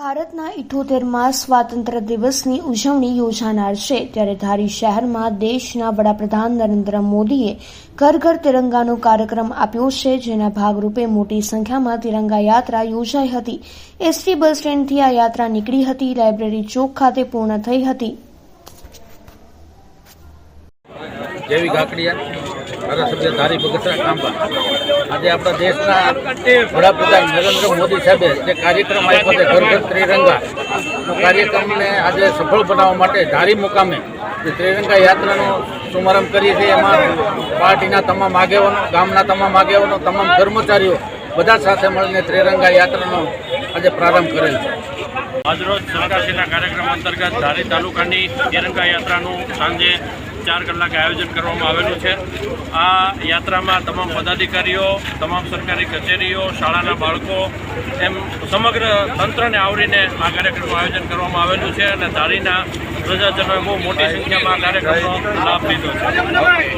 ભારતના ઇઠોતેરમાં સ્વાતંત્ર્ય દિવસની ઉજવણી યોજાનાર છે. ત્યારે ધારી શહેરમાં દેશના વડાપ્રધાન નરેન્દ્ર મોદીએ ઘર ઘર તિરંગાનો કાર્યક્રમ આપ્યો છે, જેના ભાગરૂપે મોટી સંખ્યામાં તિરંગા યાત્રા યોજાઈ હતી. એસટી બસ સ્ટેન્ડથી આ યાત્રા નીકળી હતી, લાઇબ્રેરી ચોક ખાતે પૂર્ણ થઈ હતી. ધારાસભ્ય ધારી બગસરા કાંબા આજે આપણા દેશના વડાપ્રધાન નરેન્દ્ર મોદી સાહેબે જે કાર્યક્રમ આપ્યો છે ઘર ઘર ત્રિરંગા કાર્યક્રમને આજે સફળ બનાવવા માટે ધારી મુકામે જે ત્રિરંગા યાત્રાનો શુભારંભ કરીએ છીએ, એમાં પાર્ટીના તમામ આગેવાનો, ગામના તમામ આગેવાનો, તમામ કર્મચારીઓ બધા સાથે મળીને ત્રિરંગા યાત્રાનો આજે પ્રારંભ કરેલ છે. આજરોજ સરકારશ્રીના કાર્યક્રમ અંતર્ગત ધારી તાલુકાની તિરંગા યાત્રાનું સાંજે ચાર કલાકે આયોજન કરવામાં આવેલું છે. આ યાત્રામાં તમામ પદાધિકારીઓ, તમામ સરકારી કચેરીઓ, શાળાના બાળકો એમ સમગ્ર તંત્રને આવરીને આ કાર્યક્રમનું આયોજન કરવામાં આવેલું છે અને ધારીના પ્રજાજનોએ બહુ મોટી સંખ્યામાં આ કાર્યક્રમનો લાભ લીધો છે.